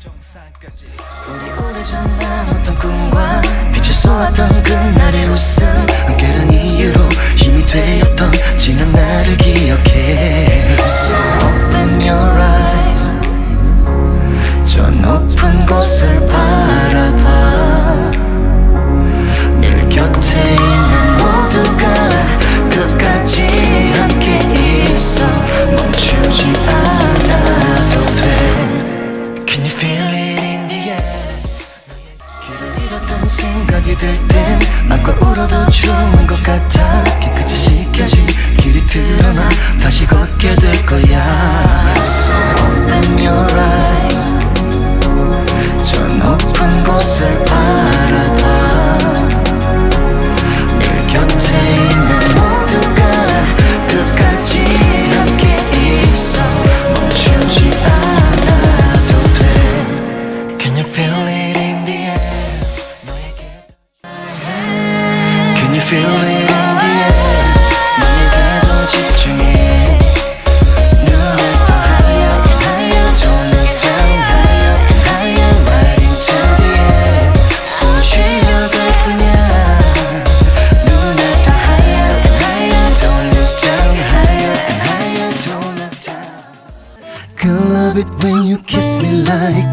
우리 오래전 나눴던 꿈과 빛을 쏘았던 그날의 웃음 함께란 이유로 힘이 되었던 지난 날을 기억해 드러나 다시 걷게 될 거야. So open your eyes. 저 높은 곳을 바라봐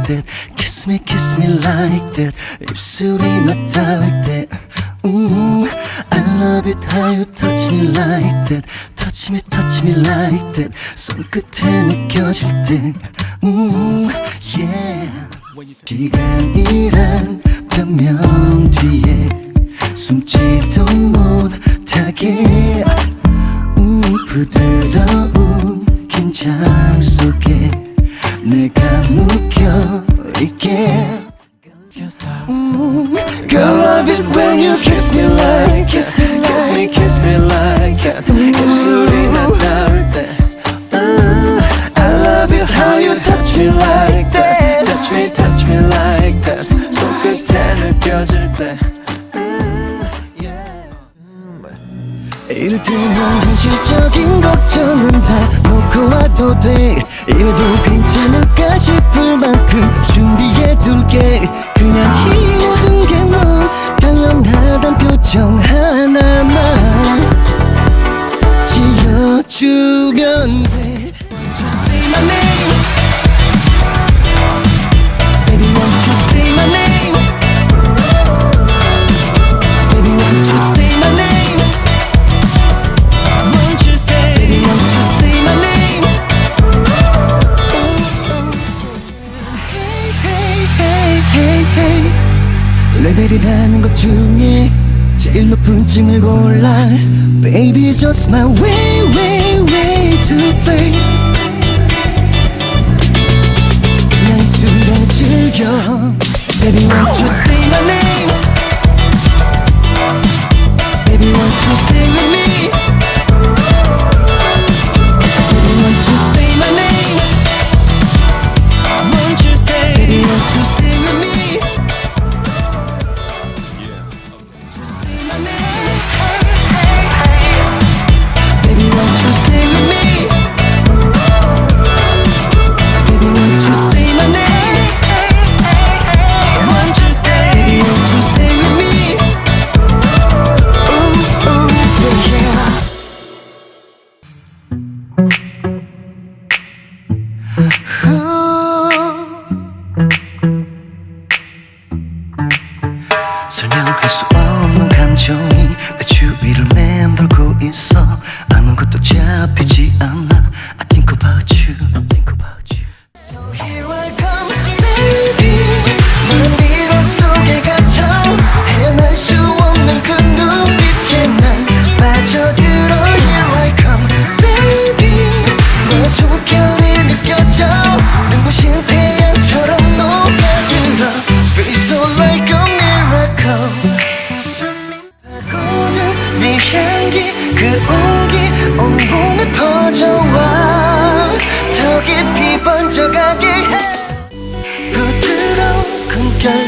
that Kiss me kiss me like that 입술이 맞닿을 때 음, I love it how you touch me like that Touch me touch me like that 손끝에 느껴질 때 음, yeah 시간이란 변명 뒤에 숨지도 못하게 음, 부드러운 긴장 속에 내가 묶여 있게 음, Girl, love it when you kiss me like Kiss me, kiss me, kiss me like that 입술이 나 닿을 때 음, I love it how you touch me like that Touch me, touch me like that 손끝에 느껴질 때 이를테면 현실적인 걱정은 다 놓고 와도 돼 이래도 괜찮을까 싶을 만큼 준비해둘게 레벨이라는 것 중에 제일 높은 층을 골라 Baby, just my way, way, way to play 그냥 이 순간을 즐겨 Baby, won't you say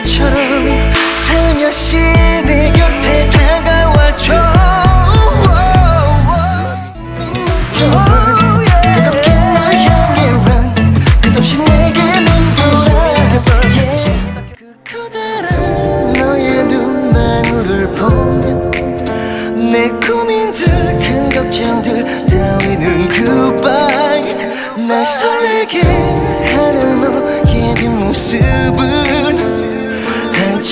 바람처럼 살며시 내 곁에 다가와줘 내게 맴돌아 yeah. 들, 큰 걱정들 따위는 날 설레게 하는 너의 뒷모습을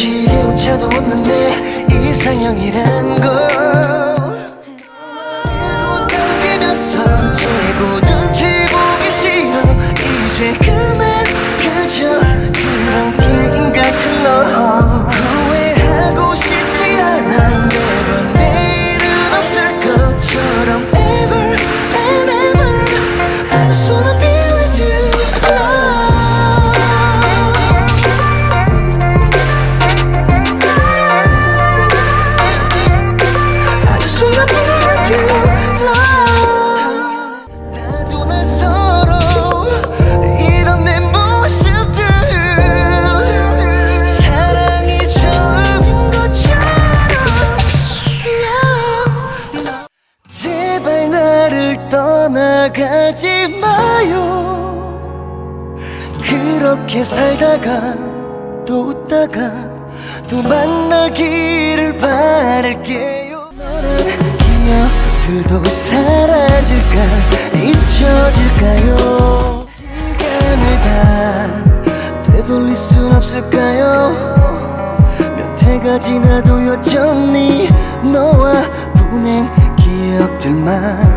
오차도 없는 내 이상형이란 걸. 말고 당기면서 재고 눈치 보기 싫어. 이제 그만 그저 그런 게임 같은 너 떠나가지 마요. 그렇게 살다가 또 웃다가 또 만나기를 바랄게요. 너란 기억들도 사라질까? 잊혀질까요? 시간을 다 되돌릴 순 없을까요? 몇 해가 지나도 여전히 너와 보낸 기억들만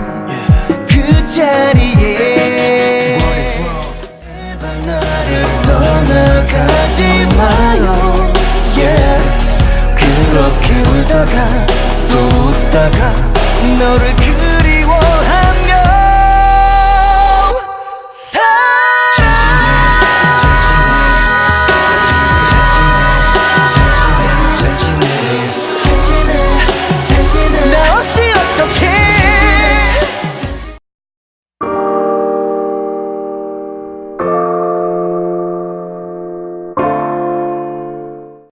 울다가 또 웃다가 너를 그